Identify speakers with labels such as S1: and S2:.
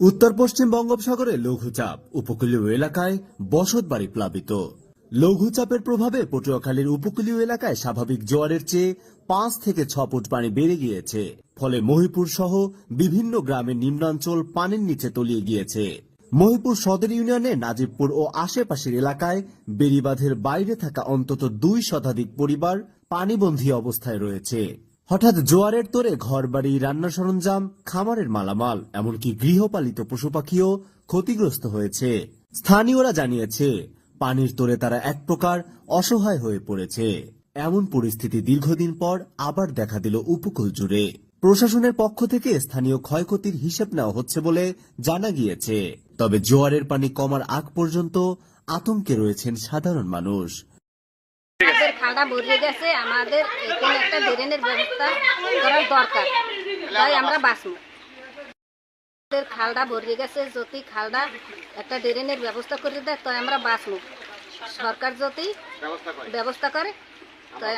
S1: উত্তর পশ্চিম বঙ্গোপসাগরে লঘুচাপ, উপকূলীয় এলাকায় বসত বাড়ি প্লাবিত। লঘুচাপের প্রভাবে পটুয়াখালীর উপকূলীয় এলাকায় স্বাভাবিক জোয়ারের চেয়ে পাঁচ থেকে ছ ফুট পানি বেড়ে গিয়েছে। ফলে মহিপুর সহ বিভিন্ন গ্রামের নিম্নাঞ্চল পানির নিচে তলিয়ে গিয়েছে। মহিপুর সদর ইউনিয়নে নাজিবপুর ও আশেপাশের এলাকায় বেড়িবাঁধের বাইরে থাকা অন্তত দুই শতাধিক পরিবার পানিবন্দী অবস্থায় রয়েছে। হঠাৎ জোয়ারের তোরে ঘরবাড়ি রান্না সরঞ্জাম, খামারের মালামাল, এমনকি গৃহপালিত পশু পাখিও ক্ষতিগ্রস্ত হয়েছে। স্থানীয়রা জানিয়েছে, পানির তোরে তারা এক প্রকার অসহায় হয়ে পড়েছে। এমন পরিস্থিতি দীর্ঘদিন পর আবার দেখা দিল উপকূল জুড়ে। প্রশাসনের পক্ষ থেকে স্থানীয় ক্ষয়ক্ষতির হিসেব নেওয়া হচ্ছে বলে জানা গিয়েছে। তবে জোয়ারের পানি কমার আগ পর্যন্ত আতঙ্কে রয়েছেন সাধারণ মানুষ।
S2: খালটা ভরিয়ে গেছে, আমাদের এখানে একটা ড্রেনের ব্যবস্থা করার দরকার, তাই আমরা বাঁচব। আমাদের খালটা ভরিয়ে গেছে, যদি খালটা একটা ড্রেনের ব্যবস্থা করে দেয়, তাই আমরা বাঁচব। সরকার যদি ব্যবস্থা করে, তাই